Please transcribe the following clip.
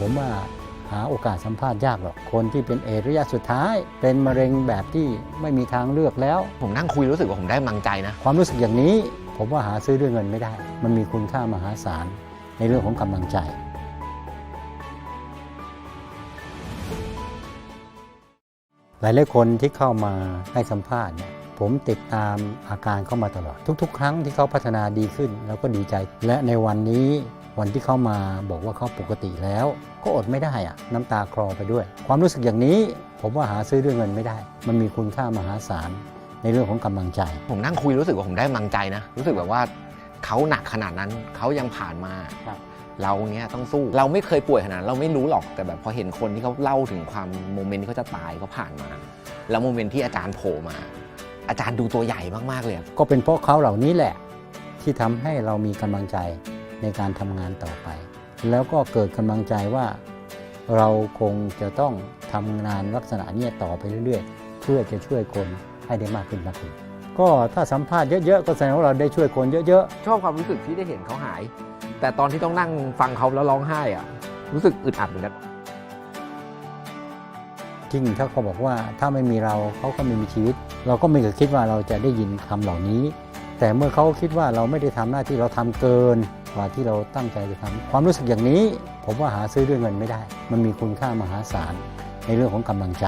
ผมว่าหาโอกาสสัมภาษณ์ยากหรอก คนที่เป็นเอดระยะสุดท้าย เป็นมะเร็งแบบที่ไม่มีทางเลือกแล้ว ผมนั่งคุยรู้สึกว่าผมได้กำลังใจนะ ความรู้สึกอย่างนี้ ผมว่าหาซื้อด้วยเงินไม่ได้ มันมีคุณค่ามหาศาลในเรื่องของกำลังใจหลายหลายๆคนที่เข้ามาให้สัมภาษณ์เนี่ยผมติดตามอาการเข้ามาตลอด ทุก ๆ ครั้งที่เขาพัฒนาดีขึ้นเราก็ดีใจ และในวันนี้ วันที่เขามาบอกว่าเขาปกติแล้ว ก็อดไม่ได้อะน้ำตาคลอไปด้วย ความรู้สึกอย่างนี้ ผมว่าหาซื้อด้วยเงินไม่ได้ มันมีคุณค่ามหาศาลในเรื่องของกำลังใจ ผมนั่งคุยรู้สึกว่าผมได้กำลังใจนะ รู้สึกแบบว่าเขาหนักขนาดนั้นเขายังผ่านมาครับเราเนี้ยต้องสู้เราไม่เคยป่วยขนาดนั้นเราไม่รู้หรอกแต่แบบพอเห็นคนที่เขาเล่าถึงความโมเมนต์ที่เขาจะตายเขาผ่านมา แล้วโมเมนต์ที่อาจารย์โผล่มา อาจารย์ดูตัวใหญ่มากๆเลยอะก็เป็นเพราะเขาเหล่านี้แหละ ที่ทำให้เรามีกำลังใจ ในการทำงานต่อไป แล้วก็เกิดกำลังใจว่า เราคงจะต้องทำงานลักษณะเนี้ยต่อไปเรื่อยๆ เพื่อจะช่วยคนให้ได้มากขึ้นมากขึ้นก็ถ้าสัมภาษณ์เยอะๆ ก็แสดงว่าเราได้ช่วยคนเยอะชอบความรู้สึกที่ได้เห็นเขาหาย แต่ตอนที่ต้องนั่งฟังเขาแล้วร้องไห้อะรู้สึกอึดอัดเหมือนกันๆจริงถ้าเขาบอกว่าถ้าไม่มีเราเขาก็ไม่มีชีวิต เราก็ไม่เคยคิดว่าเราจะได้ยินคำเหล่านี้ แต่เมื่อเขาคิดว่าเราไม่ได้ทำหน้าที่เราทำเกิน กว่าที่เราตั้งใจจะทำความรู้สึกอย่างนี้ ผมว่าหาซื้อด้วยเงินไม่ได้ มันมีคุณค่ามหาศาลในเรื่องของกำลังใจ